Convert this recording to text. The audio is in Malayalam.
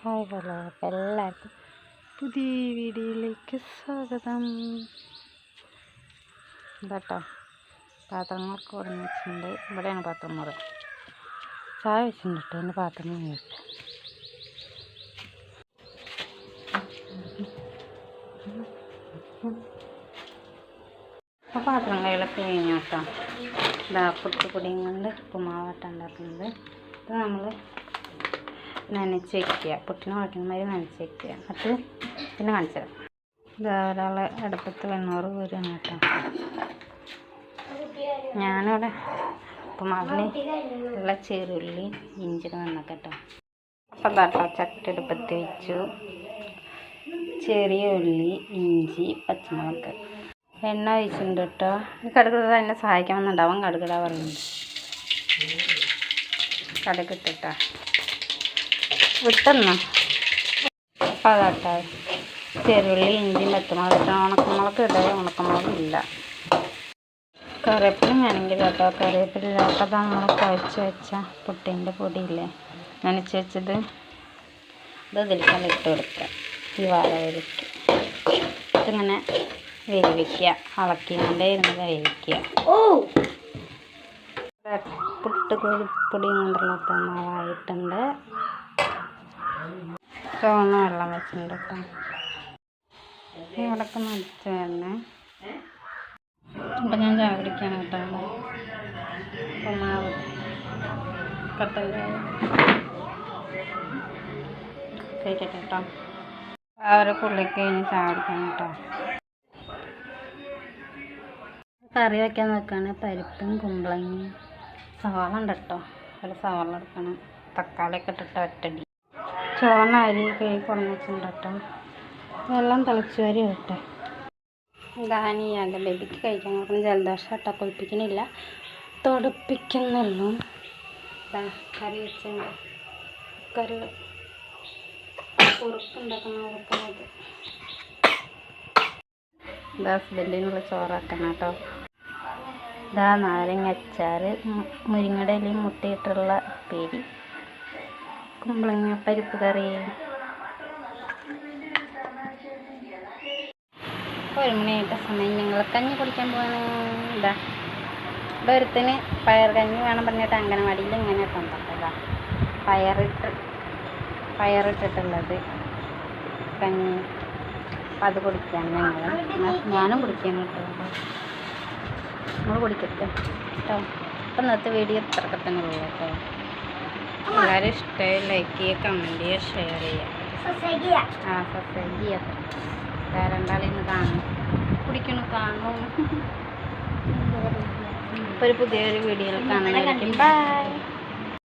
ഹായ് ഹലോ അപ്പോൾ എല്ലാവർക്കും പുതിയ വീഡിയോയിലേക്ക് സ്വാഗതം. ഇതാട്ടോ പാത്രങ്ങളൊക്കെ ഉടഞ്ഞിട്ടുണ്ട് ഇവിടെയാണ് പാത്രം മുറ. ചായ വെച്ചിട്ടുണ്ട് കേട്ടോ എന്റെ പാത്രം കഴിഞ്ഞിട്ട് അപ്പോൾ പാത്രം കൈകളൊക്കെ കഴിഞ്ഞു കേട്ടോ ഇതാ പുട്ടുപൊടിയും കൊണ്ട് ഉപ്പുമാവാട്ടം ഉണ്ടാക്കുന്നത് ഇത് നമ്മൾ നനച്ച് വയ്ക്കുക പുട്ടിന് കുഴക്കുന്ന മാതിരി നനച്ച് വയ്ക്കുക എന്നിട്ട് പിന്നെ കാണിച്ചു ഇതാ ഒരാൾ അടുപ്പത്ത് വെണ്ണൂറ് വരുന്ന കേട്ടോ. ഞാനിവിടെ ഉപ്പുമാവിന് ഉള്ള ചെറുള്ളി ഇഞ്ചിന് നന്നാക്കാം കേട്ടോ അപ്പം കേട്ടോ ചട്ടി അടുപ്പത്ത് വെച്ചു. ചെറിയ ഉള്ളി ഇഞ്ചി പച്ചമുളക്. എണ്ണ ഒഴിച്ചിട്ടുണ്ട് കേട്ടോ. ഈ കടുക് എന്നെ സഹായിക്കാമെന്നുണ്ടാവും കടുകിടാ പറയുന്നത് കടുക് ഇട്ടിട്ടാ. വിട്ടെന്നോ. അപ്പം അതാട്ടെ ചെറുള്ളി ഇഞ്ചി പച്ചമുളക് ഉണക്കമുളക് ഇടേ ഉണക്കമുളക് ഇല്ല. കറിവേപ്പില വേണമെങ്കിൽ കേട്ടോ കറിവേപ്പില ഇല്ലാത്തത് നമ്മൾ കുഴച്ച് വെച്ച പുട്ടിന്റെ പൊടിയില്ലേ? നനച്ച് വെച്ചത് ഇത് ഇതിലേക്കാണ് ഇട്ട് കൊടുക്കുക. ഈ വാഴ വരയ്ക്ക് ഇതിങ്ങനെ വേവിക്കുക. ഇളക്കിക്കൊണ്ട് ഇരുന്ന് വേവിക്കുക. പുട്ട് പൊടിയും കൊണ്ടുള്ള ഉപ്പുമാവായിട്ടുണ്ട്. ചുവന്ന വെള്ളം വെച്ചിട്ടുണ്ട് കേട്ടോ. ഇവിടൊക്കെ നടിച്ച് വരണേ അപ്പം ഞാൻ ചായ കേട്ടോ ഉപ്പുമാവ് മാവ് ചായ കഴിക്കട്ടെ കേട്ടോ അവരെ പുള്ളിക്ക് കഴിഞ്ഞ് ചായ കേട്ടോ. കറി വെക്കാൻ നോക്കുകയാണ് പരിപ്പും കുമ്പളങ്ങയും. സവാള ഉണ്ട് കേട്ടോ. ഒരു സവാള എടുക്കണം. തക്കാളിയൊക്കെ ഇട്ടിട്ട് ഒറ്റടി. ചോറിന് അരി കഴുകി കുറഞ്ഞിട്ടുണ്ട് കേട്ടോ വെള്ളം തിളച്ച് വരി കേട്ടോ എന്റെ ബേബിക്ക് കഴിക്കാൻ കൊടുക്കുന്ന ജലദോഷം കേട്ടോ കുളിപ്പിക്കണില്ല. തുടുപ്പിക്കുന്നുള്ളൂ ഇതാ കറി വെച്ചിട്ടുണ്ട്. കുക്കറിൽ കുറുക്കുണ്ടാക്കുന്ന കുറുക്കുന്നത് ഇതാ ഹസ്ബൻഡിനുള്ള ചോറാക്കണം കേട്ടോ. ഇതാ നാരങ്ങ അച്ചാർ മുരിങ്ങയുടെ ഇലയും മുട്ടയിട്ടുള്ള ഉപ്പേരി. കുമ്പളങ്ങ പരിപ്പ് കറി? ഒരു മണിയായിട്ട സമയം ഞങ്ങൾ കഞ്ഞി കുടിക്കാൻ പോവാണ്. ഇതാ ഇവിടെ പയർ കഞ്ഞി വേണം പറഞ്ഞിട്ട് അംഗനവാടിയിൽ ഇങ്ങനെ കൊണ്ടുപോകാം പയറിട്ട് പയറിട്ടിട്ടുള്ളത് കഞ്ഞി. അത് കുടിക്കാം ഞങ്ങൾ ഞാനും കുടിക്കാൻ കേട്ടോ. നമ്മൾ കുടിക്കട്ടെ. കേട്ടോ. അപ്പം ഇന്നത്തെ വീഡിയോ ഇത്രയൊക്കെ തന്നെ ഉള്ളൂ കേട്ടോ. എല്ലാവരും ഇഷ്ടമായി ലൈക്ക് ചെയ്യുക കമന്റ് ചെയ്യുക ഷെയർ ചെയ്യുക. ആ സബ്സ്ക്രൈബ് ചെയ്യുക. രണ്ടാളിന്ന് കാണും. കുടിക്കണു കാണും. ഇപ്പോൾ ഒരു പുതിയൊരു വീഡിയോയിൽ കാണുന്നതായിരിക്കും. ബൈ